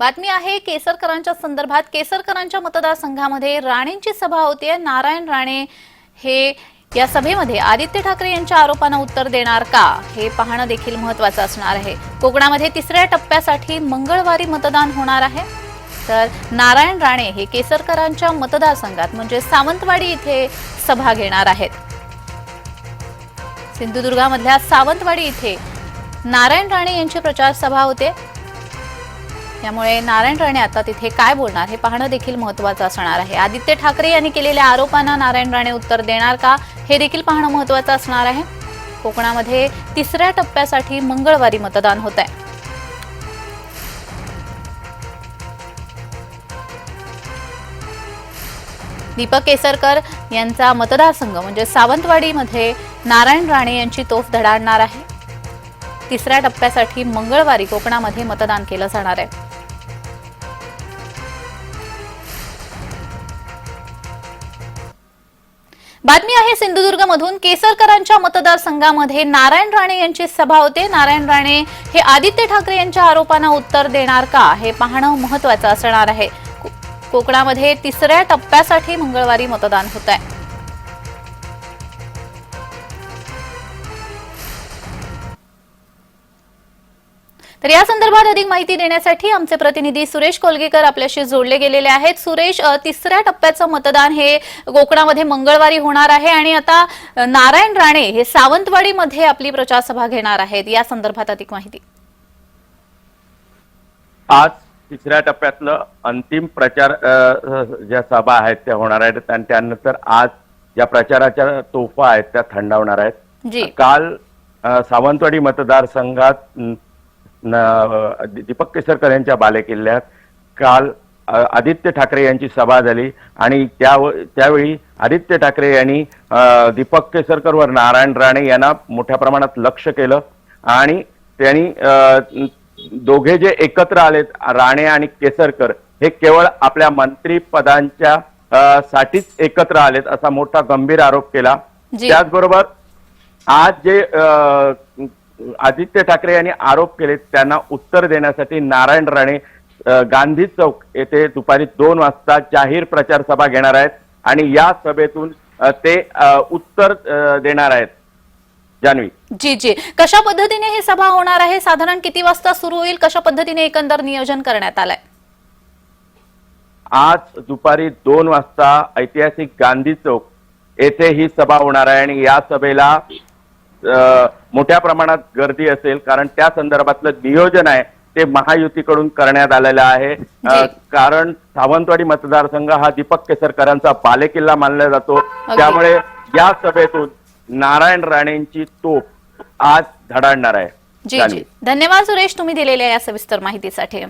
बातमी आहे केसरकरांच्या संदर्भात. केसरकरांच्या मतदारसंघामध्ये राणेंची सभा होतीये. नारायण राणे हे या सभेमध्ये आदित्य ठाकरे यांच्या आरोपांना उत्तर देणार का? हे पाहणं देखील महत्वाचं असणार आहे. कोकणामध्ये तिसऱ्या टप्प्यासाठी मंगळवारी मतदान होणार आहे. तर नारायण राणे हे केसरकरांच्या मतदारसंघात म्हणजे सावंतवाडी इथे सभा घेणार आहेत. सिंधुदुर्गामधल्या सावंतवाडी इथे नारायण राणे यांची प्रचार सभा होते. त्यामुळे नारायण राणे आता तिथे काय बोलणार हे पाहणं देखील महत्वाचं असणार आहे. आदित्य ठाकरे यांनी केलेल्या आरोपांना नारायण राणे उत्तर देणार का हे देखील पाहणं महत्वाचं असणार आहे. कोकणामध्ये तिसऱ्या टप्प्यासाठी मंगळवारी मतदान होत आहे. दीपक केसरकर यांचा मतदारसंघ म्हणजे सावंतवाडीमध्ये नारायण राणे यांची तोफ धडाडणार आहे. तिसऱ्या टप्प्यासाठी मंगळवारी कोकणामध्ये मतदान केलं जाणार आहे. बातमी आहे सिंधुदुर्गमधून. केसरकरांच्या मतदारसंघामध्ये नारायण राणे यांची सभा होते. नारायण राणे हे आदित्य ठाकरे यांच्या आरोपांना उत्तर देणार का? हे पाहणं महत्वाचं असणार आहे. को- कोकणामध्ये तिसऱ्या टप्प्यासाठी मंगळवारी मतदान होत आहे तर या संदर्भात अधिक माहिती देण्यासाठी आमचे प्रतिनिधी सुरेश कोलगेकर आपल्याशी जोडले गेलेले आहेत. सुरेश तिसऱ्या टप्प्याचं मतदान हे कोकणामध्ये मंगळवारी होणार आहे आणि आता नारायण राणे हे सावंतवाडीमध्ये आपली प्रचार सभा घेणार आहेत. या संदर्भात अधिक माहिती. आज तिसऱ्या टप्प्यातलं अंतिम प्रचार ज्या सभा आहेत त्या होणार आहेत आणि त्यानंतर आज ज्या प्रचाराच्या तोफा आहेत त्या थंडावणार आहेत. जी. काल सावंतवाडी मतदारसंघात दीपक केसरकर यांच्या बालेकिल्ल्यात काल आदित्य ठाकरे यांची सभा झाली आणि त्या त्यावेळी आदित्य ठाकरे यांनी दीपक केसरकर व नारायण राणे यांना मोठ्या प्रमाणात लक्ष केलं आणि त्यांनी दोघे जे एकत्र आलेत राणे आणि केसरकर हे केवळ आपल्या मंत्रीपदांच्या साठीच एकत्र आलेत असा मोठा गंभीर आरोप केला. त्याचबरोबर आज जे आदित्य ठाकरे यांनी आरोप केले त्यांना उत्तर देण्यासाठी नारायण राणे गांधी चौक येथे दुपारी दोन वाजता जाहीर प्रचार सभा घेणार आहेत आणि या सभेतून ते उत्तर देणार आहेत. जान्हवी. जी जी. कशा पद्धतीने ही सभा होणार आहे? साधारण किती वाजता सुरू होईल? कशा पद्धतीने एकंदर नियोजन करण्यात आलंय? आज दुपारी दोन वाजता ऐतिहासिक गांधी चौक येथे ही सभा होणार आहे आणि या सभेला मोठ्या प्रमाणात गर्दी असेल कारण त्या संदर्भातलं नियोजन आहे ते महायुतीकडून करण्यात आलेलं आहे. कारण सावंतवाडी मतदारसंघ हा दीपक केसरकरांचा बालेकिल्ला मानला जातो. त्यामुळे या सभेतून नारायण राणेंची तोप आज धडाडणार आहे. जी. जी. धन्यवाद सुरेश तुम्ही दिलेल्या या सविस्तर माहितीसाठी.